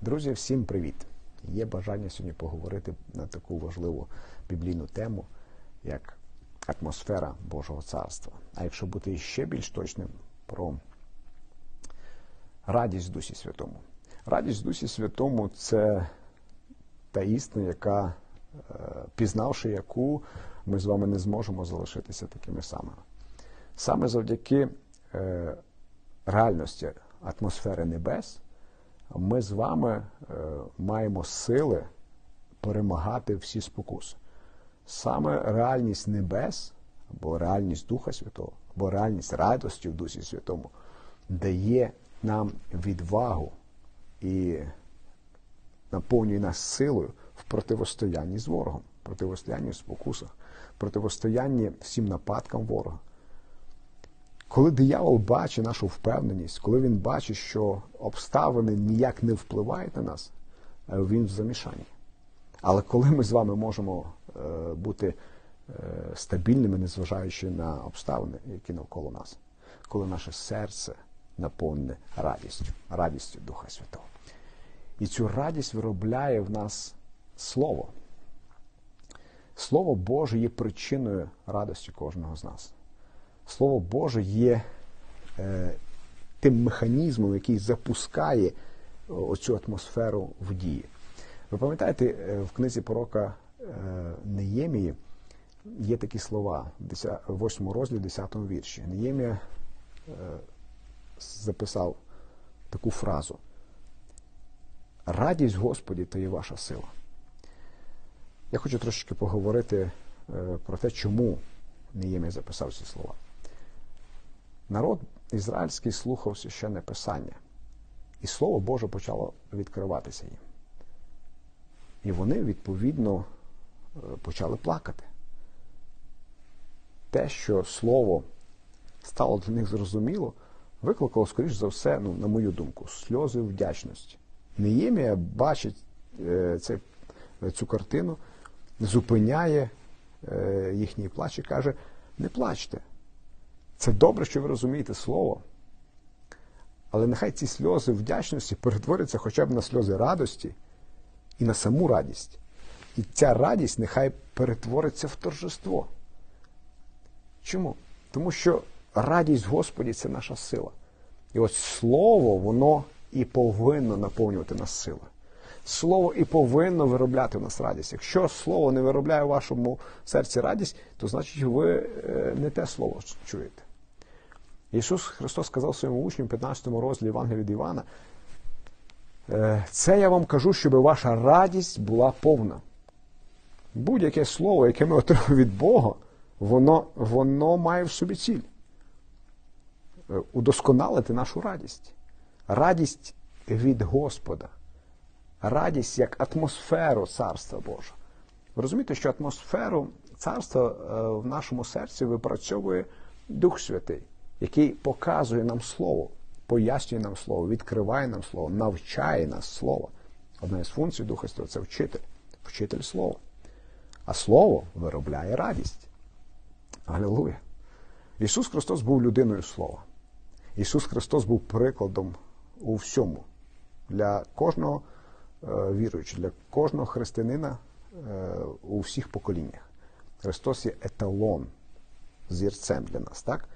Друзі, всім привіт! Є бажання сьогодні поговорити на таку важливу біблійну тему, як атмосфера Божого царства. А якщо бути ще більш точним, про радість в Дусі Святому. Радість в Дусі Святому це та істина, яка, е, пізнавши яку, ми з вами не зможемо залишитися такими самими. Саме завдяки е, реальності атмосфери небес ми з вами е, маємо сили перемагати всі спокуси. Саме реальність небес, або реальність Духа Святого, або реальність радості в Дусі Святому дає нам відвагу і наповнює нас силою в противостоянні з ворогом, противостоянні в спокусах, противостоянні всім нападкам ворога. Коли диявол бачить нашу впевненість, коли він бачить, що обставини ніяк не впливають на нас, е, він в замішанні. Але коли ми з вами можемо е, бути е, стабільними, незважаючи на обставини, які навколо нас, коли наше серце наповнене радістю, радістю Духа Святого. І цю радість виробляє в нас Слово. Слово Боже є причиною радості кожного з нас. Слово Боже є е, тим механізмом, який запускає оцю атмосферу в дії. Ви пам'ятаєте, е, в книзі пророка е, Неємії є такі слова в 8 розділі, 10 вірші. Неємія е, записав таку фразу. Радість Господі то є ваша сила. Я хочу трошечки поговорити про те, чому Неємія записав ці слова. Народ ізраїльський слухав священне Писання, і Слово Боже почало відкриватися їм. І вони, відповідно, е, почали плакати. Те, що Слово стало для них зрозуміло, викликало, скоріш за все, ну, на мою думку, сльози вдячності. Неємія бачить е, це, цю картину, зупиняє е, їхній плач і каже: не плачте. Це добре, що ви розумієте слово. Але нехай ці сльози вдячності перетворяться хоча б на сльози радості і на саму радість. І ця радість нехай перетвориться в торжество. Чому? Тому що радість Господі це наша сила. І ось слово, воно і повинно наповнювати нас силою. Слово і повинно виробляти в нас радість. Якщо слово не виробляє в вашому серці радість, то значить ви е, не те слово чуєте. Ісус Христос сказав своєму учню в 15 розділі Євангелія від Івана, «Е, це я вам кажу, щоб ваша радість була повна. Будь-яке слово, яке ми отримуємо від Бога, воно, воно має в собі ціль. Е, удосконалити нашу радість. Радість від Господа. Радість як атмосферу Царства Божого. Ви розумієте, що атмосферу царства е, в нашому серці випрацьовує Дух Святий який показує нам слово, пояснює нам слово, відкриває нам слово, навчає нас слово. Одна із функцій Духа Святого – це вчитель, вчитель слова. А слово виробляє радість. Алілуя! Ісус Христос був людиною Слова. Ісус Христос був прикладом у всьому для кожного е, віруючого, для кожного християнина е, у всіх поколіннях. Христос є еталон зірцем для нас, так?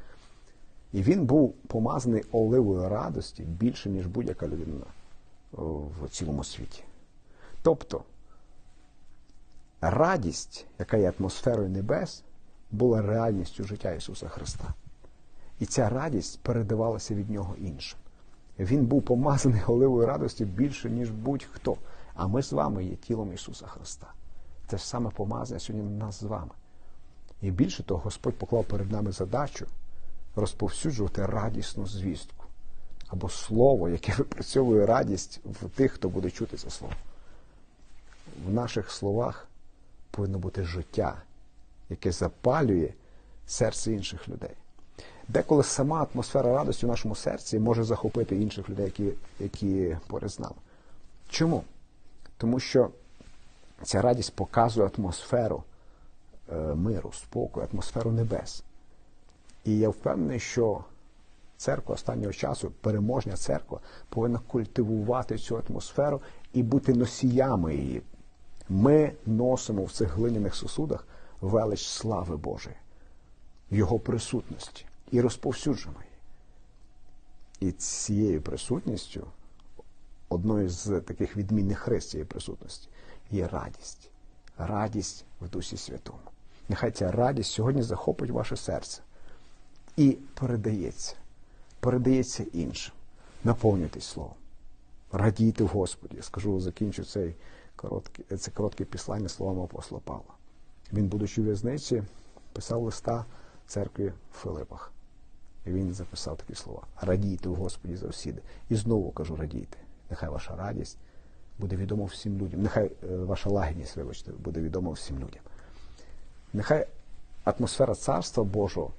І він був помазаний оливою радості більше, ніж будь-яка людина в цілому світі. Тобто радість, яка є атмосферою небес, була реальністю життя Ісуса Христа. І ця радість передавалася від Нього іншим. Він був помазаний оливою радості більше, ніж будь-хто. А ми з вами є тілом Ісуса Христа. Це ж саме помазання сьогодні на нас з вами. І більше того, Господь поклав перед нами задачу розповсюджувати радісну звістку або слово, яке випрацьовує радість в тих, хто буде чути це слово. В наших словах повинно бути життя, яке запалює серце інших людей. Деколи сама атмосфера радості в нашому серці може захопити інших людей, які які поряд з нами. Чому? Тому що ця радість показує атмосферу е, миру, спокою, атмосферу небес. І я впевнений, що церква останнього часу, переможня церква, повинна культивувати цю атмосферу і бути носіями її. Ми носимо в цих глиняних сосудах велич слави Божої, Його присутності і розповсюджуємо її. І цією присутністю, одною з таких відмінних рис цієї присутності, є радість. Радість в Дусі Святому. Нехай ця радість сьогодні захопить ваше серце і передається, передається іншим. Наповнюйтесь словом. Радійте в Господі. Я скажу, закінчу цей короткий, це коротке післання словами апостола Павла. Він, будучи в в'язниці, писав листа церкві в Филипах. І він записав такі слова: Радійте в Господі завсіди. І знову кажу, радійте. Нехай ваша радість буде відома всім людям. Нехай е, ваша лагідність, вибачте, буде відома всім людям. Нехай атмосфера Царства Божого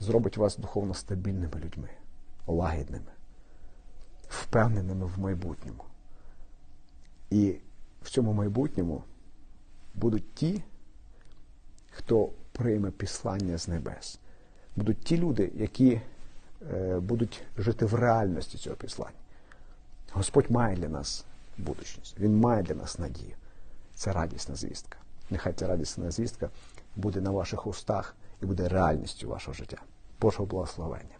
зробить вас духовно стабільними людьми, лагідними, впевненими в майбутньому. І в цьому майбутньому будуть ті, хто прийме післання з небес. Будуть ті люди, які е, будуть жити в реальності цього післання. Господь має для нас будучність, Він має для нас надію. Це радісна звістка. Нехай ця радісна звістка буде на ваших устах і буде реальністю вашого життя. Божого благословення.